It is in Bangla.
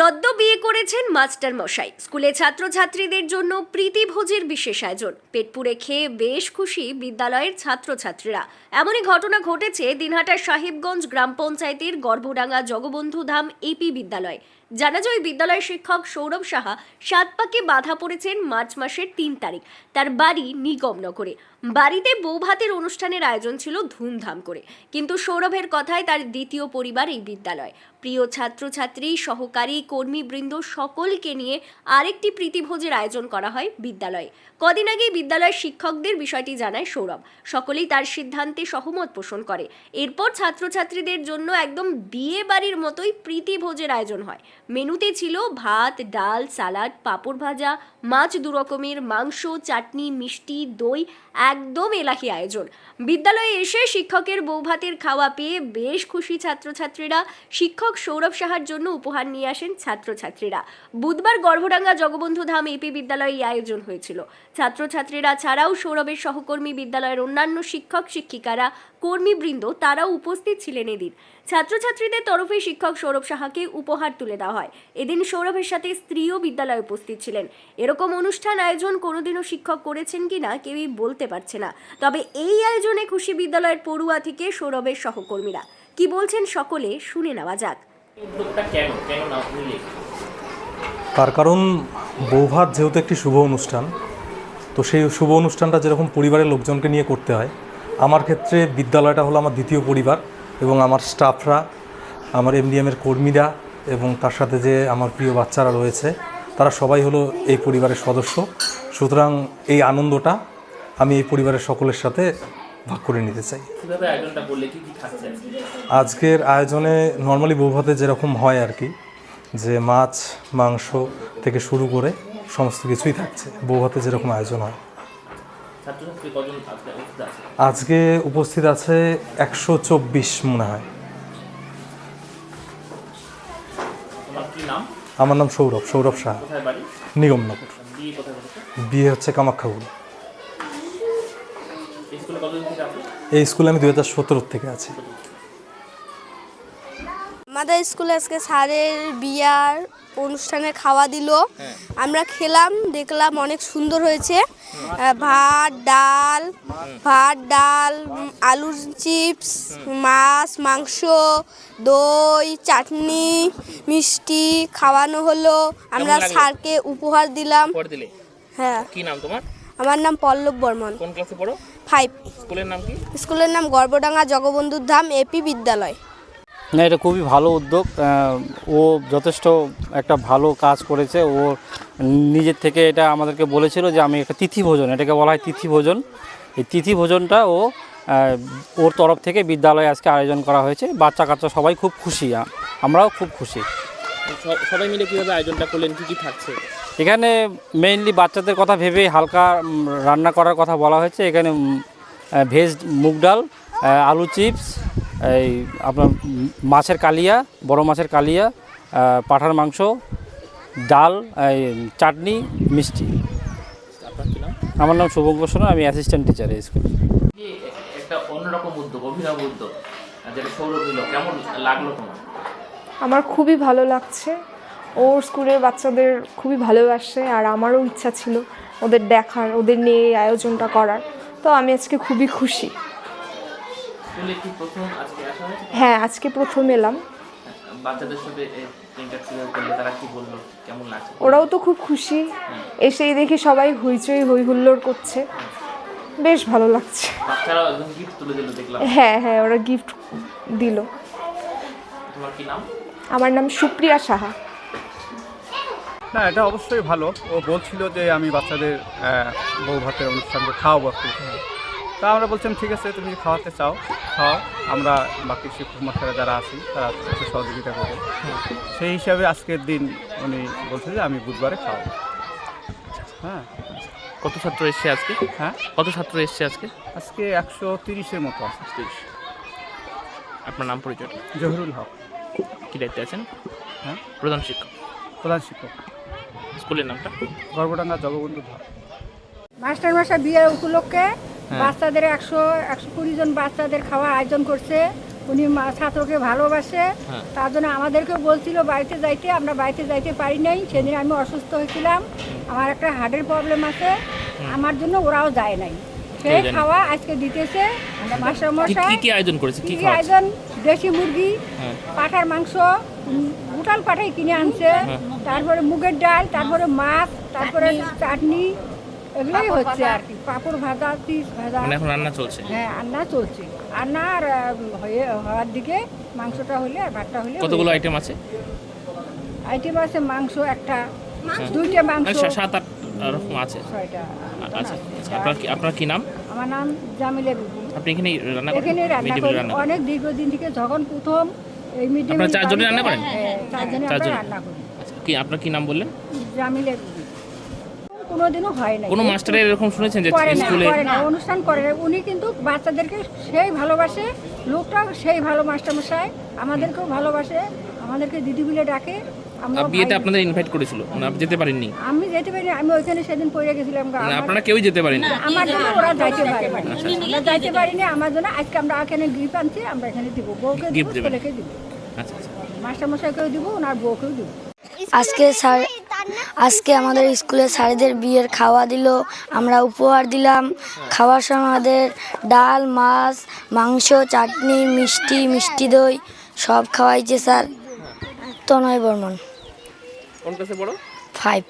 সদ্য বিয়ে করেছেন মাস্টার মশাই। স্কুলে ছাত্রছাত্রীদের জন্য প্রীতিভোজের বিশেষ আয়োজন। পেটপুরে খেয়ে বেশ খুশি বিদ্যালয়ের ছাত্রছাত্রীরা। এমনই ঘটনা ঘটেছে দিনহাটার সাহেবগঞ্জ গ্রাম পঞ্চায়েতের গর্ভডাঙ্গা জগবন্ধু ধাম এপি বিদ্যালয়। জানা যায় বিদ্যালয়ের শিক্ষক সৌরভ সাহা সাত পাকে বাধা পড়েছেন মার্চ মাসের তিন তারিখ। তার বাড়ি নিগমনগরে। বাড়িতে বৌভাতের অনুষ্ঠানের আয়োজন ছিল ধুমধাম করে। কিন্তু সৌরভের কথায় তার দ্বিতীয় পরিবার এই বিদ্যালয়। প্রিয় ছাত্রছাত্রী, সহকারী, কর্মীবৃন্দ সকলকে নিয়ে আরেকটি প্রীতিভোজের আয়োজন করা হয় বিদ্যালয়ে। কদিন আগেই বিদ্যালয়ের শিক্ষকদের বিষয়টি জানায় সৌরভ। সকলেই তার সিদ্ধান্তে সহমত পোষণ করে। এরপর ছাত্রছাত্রীদের জন্য একদম বিয়ে বাড়ির মতোই প্রীতিভোজের আয়োজন হয়। মেনুতে ছিল ভাত ডাল সালাড পাঁপড় ভাজা মাছ দু রকমের মাংস চাটনি মিষ্টি দই একদম এলাহি আয়োজন। বিদ্যালয়ে এসে শিক্ষকের বৌভাতের খাওয়া পেয়ে বেশ খুশি ছাত্রছাত্রীরা। শিক্ষক সৌরভ সাহার জন্য উপহার নিয়ে আসেন ছাত্রছাত্রীরা। বুধবার গর্ভডাঙ্গা জগবন্ধু ধাম এপি বিদ্যালয়ে এই আয়োজন হয়েছিল। ছাত্রছাত্রীরা ছাড়াও সৌরভের সহকর্মী বিদ্যালয়ের অন্যান্য শিক্ষক, শিক্ষিকারা, কর্মীবৃন্দ তারাও উপস্থিত ছিলেন এদিন। ছাত্রছাত্রীদের তরফে শিক্ষক সৌরভ সাহাকে উপহার তুলে দেওয়া হয়। এদিন সৌরভের সাথে স্ত্রীও বিদ্যালয়ে উপস্থিত ছিলেন। এরকম অনুষ্ঠান আয়োজন কোনোদিনও শিক্ষক করেছেন কিনা কেউই বলতে পারছে না। তবে এই আয়োজনে খুশি বিদ্যালয়ের পড়ুয়া থেকে সৌরভের সহকর্মীরা। কি বলছেন সকলে শুনে নেওয়া যাক। তার কারণ বৌভাত যেহেতু একটি শুভ অনুষ্ঠান তো সেই শুভ অনুষ্ঠানটা যেরকম পরিবারের লোকজনকে নিয়ে করতে হয় আমার ক্ষেত্রে বিদ্যালয়টা হলো আমার দ্বিতীয় পরিবার এবং আমার স্টাফরা আমার এমডিএমের কর্মীরা এবং তার সাথে যে আমার প্রিয় বাচ্চারা রয়েছে তারা সবাই হলো এই পরিবারের সদস্য। সুতরাং এই আনন্দটা আমি এই পরিবারের সকলের সাথে ভাগ করে নিতে চাই। আজকের আয়োজনে নর্মালি বৌভাতে যেরকম হয় আর কি যে মাছ মাংস থেকে শুরু করে সমস্ত কিছুই থাকছে বৌভাতে যেরকম আয়োজন হয়। আজকে উপস্থিত আছে একশো চব্বিশ মনে হয়। আমার নাম সৌরভ সৌরভ শাহ। নিগমনগর। বিয়ে হচ্ছে কামাখ্যাগুল এই স্কুলে আমি দু হাজার সতেরো থেকে আছি। আমাদের স্কুলে আজকে স্যারের বিয়ার অনুষ্ঠানে খাওয়া দিল। আমরা খেলাম দেখলাম অনেক সুন্দর হয়েছে। ভাত ডাল ভাত ডাল আলুর চিপস মাছ মাংস দই চাটনি মিষ্টি খাওয়ানো হলো। আমরা? স্যারকে উপহার দিলাম। হ্যাঁ। কি নাম তোমার? আমার নাম পল্লব বর্মন। কোন ক্লাসে পড়ো? ফাইভ স্কুলের নাম কি? স্কুলের নাম গর্বডাঙ্গা জগবন্ধুর ধাম এপি বিদ্যালয়। না এটা খুবই ভালো উদ্যোগ। ও যথেষ্ট একটা ভালো কাজ করেছে। ও নিজের থেকে এটা আমাদেরকে বলেছিল যে আমি একটা তিথি ভোজন এটাকে বলা হয় তিথি ভোজন। এই তিথি ভোজনটা ও ওর তরফ থেকে বিদ্যালয়ে আজকে আয়োজন করা হয়েছে। বাচ্চা কাচ্চা সবাই খুব খুশি আমরাও খুব খুশি। সবাই মিলে কীভাবে আয়োজনটা করলেন? কি কি থাকছে? এখানে মেইনলি বাচ্চাদের কথা ভেবে হালকা রান্না করার কথা বলা হয়েছে। এখানে ভেজ মুগ ডাল আলু চিপস এই আপনার মাছের কালিয়া বড় মাছের কালিয়া পাঁঠার মাংস ডাল এই চাটনি মিষ্টি। আপনার কি নাম? আমার নাম শুভঙ্কর সোনা আমি অ্যাসিস্ট্যান্ট টিচার এই স্কুলে একটা অন্যরকম উদ্যোগ অভিনব উদ্যোগ। যেটা সৌরভ দিল কেমন লাগল তোমার? আমার খুবই ভালো লাগছে। ওর স্কুলের বাচ্চাদের খুবই ভালোবাসে আর আমারও ইচ্ছা ছিল ওদের দেখার ওদের নিয়ে এই আয়োজনটা করার। তো আমি আজকে খুবই খুশি। হ্যাঁ আজকে প্রথম এলাম। ওরাও তো খুব খুশি। এসেই দেখি সবাই হইচই হই হুল্লোড় করছে। বেশ ভালো লাগছে। হ্যাঁ হ্যাঁ ওরা গিফট দিল। তোমার কি নাম? আমার নাম সুপ্রিয়া সাহা। না এটা অবশ্যই ভালো। ও বলছিল যে আমি বাচ্চাদের বউ ভাতের অনুষ্ঠানকে খাওয়াবো একটু। তা আমরা বলছিলাম ঠিক আছে তুমি খাওয়াতে চাও খাও। আমরা বাকি শিক্ষক মাস্টাররা যারা আছি তারা একটু সহযোগিতা করব। সেই হিসাবে আজকের দিন উনি বলছে যে আমি বুধবারে খাওয়াবো। হ্যাঁ। কত ছাত্র এসছে আজকে? হ্যাঁ? কত ছাত্র এসছে আজকে? আজকে একশো তিরিশের মতো আছে। আপনার নাম পরিচয়? জহিরুল হক। কি দায়িত্বে আছেন? হ্যাঁ? প্রধান শিক্ষক। প্রধান শিক্ষক। স্কুলের নামটা? গর্বডাঙ্গা জগবন্ধু ধর মাস্টার মশাই বিয়ের উপলক্ষে বাচ্চাদের একশো একশো কুড়ি জন বাচ্চাদের খাওয়া আয়োজন করছে। উনি মা- ছাত্রকে ভালোবাসে। হ্যাঁ। তার জন্য আমাদেরকে বলছিল বাড়িতে যাইতে আমরা বাড়িতে যাইতে পারি নাই। সেদিন আমি অসুস্থ হয়েছিলাম। আমার একটা হার্টের প্রবলেম আছে। আমার জন্য ওরাও যায় নাই। সেই খাওয়া আজকে দিতেছে। কি মাস্টারমশাই কি কি আয়োজন করেছে? কি আয়োজন দেশি মুরগি হ্যাঁ। পাঠার মাংস উটাল পাঠাই কিনে আনছে। হ্যাঁ। তারপরে মুগের ডাল তারপরে মাছ তারপরে চাটনি। এগুলোই হচ্ছে আর কি। পাঁপড় ভাজা চিজ ভাজা। মানে এখন রান্না চলছে? হ্যাঁ রান্না চলছে। রান্না আর হয়ে হওয়ার দিকে মাংসটা হলে আর ভাতটা হলে কতগুলো আইটেম আছে? আইটেম আছে মাংস একটা দুইটা মাংস। মানে সাত আট রকম আছে। ছয়টা আচ্ছা আচ্ছা আপনার কি আপনার কি নাম? আমার নাম জামিলা বিবি আপনি এখানেই রান্না করেন? এখানে রান্না করি। করেন? অনেক দীর্ঘদিন থেকে যখন প্রথম এই মিডিয়াম আপনারা চারজনই রান্না করেন? চারজনে আমরা রান্না করি। আচ্ছা, কি আপনার কি নাম বললেন? জামিলা বিবি কোনোদিনও হয় না কোনো মাস্টারের এরকম শুনেছেন যে স্কুলে করে না অনুষ্ঠান করে না। উনি কিন্তু বাচ্চাদেরকে সেই ভালোবাসে লোকটাও সেই ভালো মাস্টারমশাই। আমাদেরকেও ভালোবাসে আমাদেরকে দিদি বলে ডাকে। বিয়েতে আপনাদের ইনভাইট করেছিল মানে যেতে পারেননি। আমি যেতে পারি আমি ওইখানে সেদিন পড়ে গেছিলাম গা। মানে আমার- আপনারা কেউই যেতে পারেননি? আমার জন্য ওরা যাইতে পারে আমরা যাইতে পারিনি আমার জন্য আজকে আমরা এখানে গিফট আনছি আমরা এখানে দিব। বউকে দিব। ছেলেকে দিব। আচ্ছা আচ্ছা। মাস্টারমশাইকেও দিব ওনার বউকেও দিব। আজকে স্যার আজকে আমাদের স্কুলে স্যারেদের বিয়ের খাওয়া দিল আমরা উপহার দিলাম। খাওয়ার সময় আমাদের ডাল মাছ মাংস চাটনি মিষ্টি মিষ্টি দই সব খাওয়াইছে স্যার। তনয় বর্মন। কোন ক্লাসে পড়ো? ফাইভ